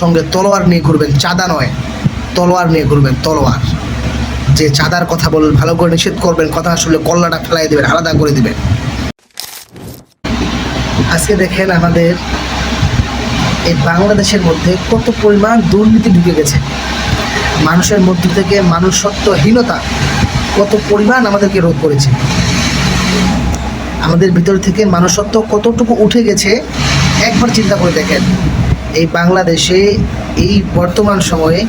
সঙ্গে তলোয়ার নিয়ে ঘুরবেন, চাঁদা নয়, তলোয়ার নিয়ে ঘুরবেন, তলোয়ার। যে চাঁদার কথা বলবেন ভালো করে নিষেধ করবেন, কথা আসলে কল্লাটা ফেলাই দেবেন, আলাদা করে দিবেন। আজকে দেখেন আমাদের এই বাংলাদেশের মধ্যে কত পরিমাণ দুর্নীতি ঢুকে গেছে। মানুষের মধ্য থেকে মানুষত্বহীনতা কত পরিমাণ আমাদেরকে রোধ করেছে। আমাদের ভিতর থেকে মানুষত্ব কতটুকু উঠে গেছে, একবার চিন্তা করে দেখেন। এই বাংলাদেশে এই বর্তমান সময়ে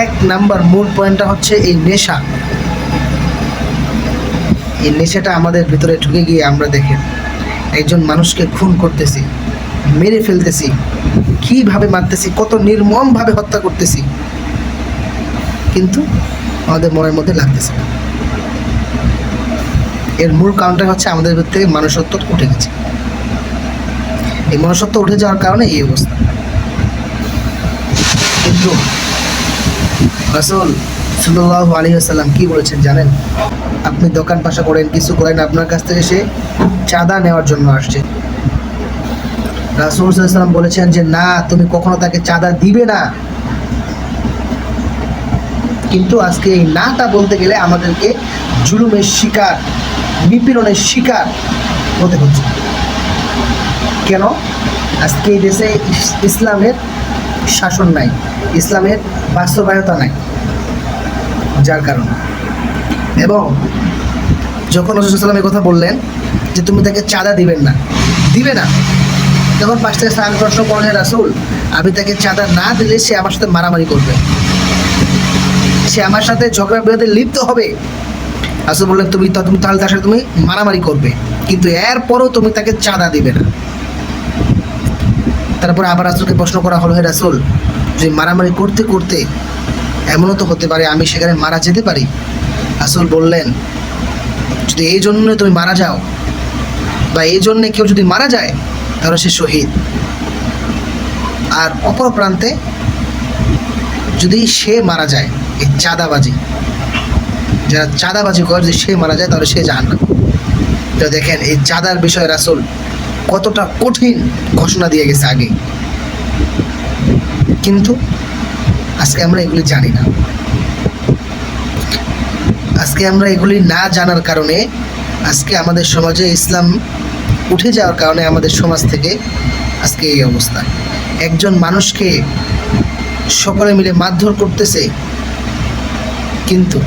এক নাম্বার মূল পয়েন্টটা হচ্ছে এই নেশা এই নেশাটা আমাদের ভিতরে ঢুকে গিয়ে আমরা দেখেন, একজন মানুষকে খুন করতেছি, মেরে ফেলতেছি, কীভাবে মারতেছি, কত নির্মমভাবে হত্যা করতেছি, কিন্তু আমাদের মনের মধ্যে লাগতেছে। এর মূল কারণটা হচ্ছে আমাদের ভিতর মানুষত্ব উঠে গেছে এই মনুষ্যত্ব উঠে যাওয়ার কারণে এই অবস্থা। কিন্তু রাসূল কি বলেছেন জানেন? আপনি দোকান পাশা করেন, কিছু করেন, আপনার কাছ থেকে সে চাঁদা নেওয়ার জন্য আসছে। রাসূল সাল্লাল্লাহু বলেছেন যে, না, তুমি কখনো তাকে চাঁদা দিবে না। কিন্তু আজকে এই নাটা বলতে গেলে আমাদেরকে জুলুমের শিকার, নিপীড়নের শিকার হতে হচ্ছে। কেন? আজকে এই দেশে ইসলামের শাসন নাই, ইসলামের বাস্তবায়তা নাই, যার কারণে। এবং যখন রসুলাম কথা বললেন যে তুমি তাকে চাঁদা দিবেন না, দিবে না। তখন পাশ থেকে স্নান প্রশ্ন করলেন রাসুল, আমি তাকে চাঁদা না দিলে সে আমার সাথে মারামারি করবে। সে আমার সাথে ঝগড়া বিরোধে লিপ্ত হবে। আসলে বললেন, তুমি তুমি তাহলে তার সাথে তুমি মারামারি করবে। কিন্তু এরপরও তুমি তাকে চাঁদা দিবে না। তারপর আবার রাসুলকে প্রশ্ন করা হলো, হে রাসুল যে মারামারি করতে করতে এমনও তো হতে পারে, আমি সেখানে মারা যেতে পারি? রাসুল বললেন, যদি এই জন্য তুমি মারা যাও বা এই জন্যে কেউ যদি মারা যায়, তাহলে সে শহীদ। আর অপর প্রান্তে, যদি সে মারা যায়, এই চাঁদাবাজি, যারা চাঁদাবাজি করে, যদি সে মারা যায়, তাহলে সে জাহান তো দেখেন, এই চাঁদার বিষয়ে রাসুল কতটা কঠিন ঘোষণা দিয়ে গেছে আগে। কিন্তু আজকে আমরা এগুলি জানি না। আজকে আমরা এগুলি না জানার কারণে আজকে আমাদের সমাজে ইসলাম উঠে যাওয়ার কারণে আমাদের সমাজ থেকে আজকে এই অবস্থা। একজন মানুষকে সকলে মিলে মারধর করতেছে, কিন্তু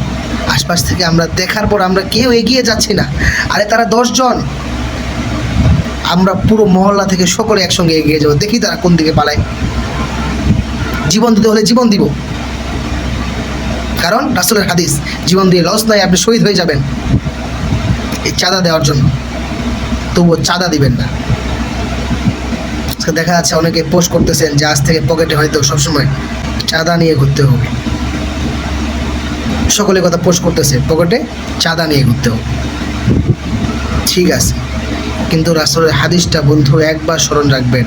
আশপাশ থেকে আমরা দেখার পর আমরা কেউ এগিয়ে যাচ্ছি না। আরে তারা দশজন আমরা পুরো মহল্লা থেকে সকলে একসঙ্গে এগিয়ে যাব। দেখি তারা কোন দিকে পালায়। জীবন দিতে হলে জীবন দিব। কারণ রাসুলের হাদিস, জীবন দিয়ে লস নাই, আপনি শহীদ হয়ে যাবেন। এই চাঁদা দেওয়ার জন্য। তবুও চাঁদা দিবেন না। দেখা যাচ্ছে অনেকে পোস্ট করতেছেন যে আজ থেকে পকেটে হয়তো সবসময় চাঁদা নিয়ে ঘুরতে হবে। সকলে কথা পোস্ট করতেছে পকেটে চাঁদা নিয়ে ঘুরতে হবে। ঠিক আছে। কিন্তু রাসুলের হাদিসটা বন্ধু একবার স্মরণ রাখবেন।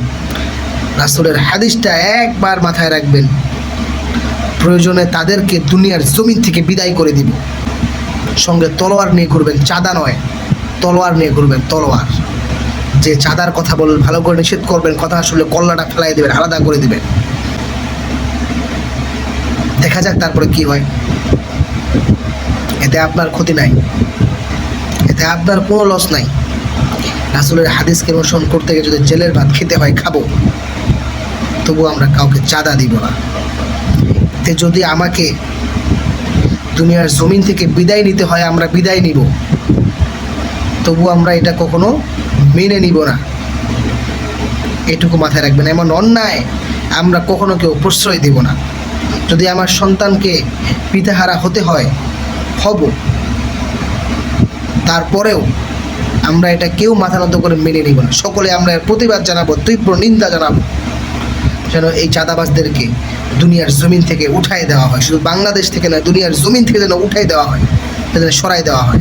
রাসুলের হাদিসটা একবার মাথায় রাখবেন। প্রয়োজনে তাদেরকে দুনিয়ার জমিন থেকে বিদায় করে দিব সঙ্গে তলোয়ার নিয়ে ঘুরবেন, চাঁদা নয়, তলোয়ার নিয়ে ঘুরবেন, তলোয়ার। যে চাঁদার কথা বলবেন ভালো করে নিষেধ করবেন, কথা আসলে কল্লাটা ফেলাই দেবেন, আলাদা করে দিবেন। দেখা যাক তারপরে কি হয়। এতে আপনার ক্ষতি নাই। এতে আপনার কোনো লস নাই। রাসুলের হাদিসকে অনুসরণ করতে গিয়ে যদি জেলের ভাত খেতে হয়, খাব। তবু আমরা কাউকে চাঁদা দিব না। তে যদি আমাকে দুনিয়ার জমিন থেকে বিদায় নিতে হয়, আমরা বিদায় নিব। তবু আমরা এটা কখনো মেনে নিব না। এটুকু মাথায় রাখবেন, এমন অন্যায় আমরা কখনো কেউ প্রশ্রয় দেব না। যদি আমার সন্তানকে পিতাহারা হতে হয়, হব। তারপরেও আমরা এটা কেউ মাথা নত করে মেনে নিব না। সকলে আমরা প্রতিবাদ জানাব, তীব্র নিন্দা জানাব। যেন এই চাঁদাবাজদেরকে দুনিয়ার জমিন থেকে উঠাই দেওয়া হয়। শুধু বাংলাদেশ থেকে না দুনিয়ার জমিন থেকে যেন উঠাই দেওয়া হয় যেন সরাই দেওয়া হয়।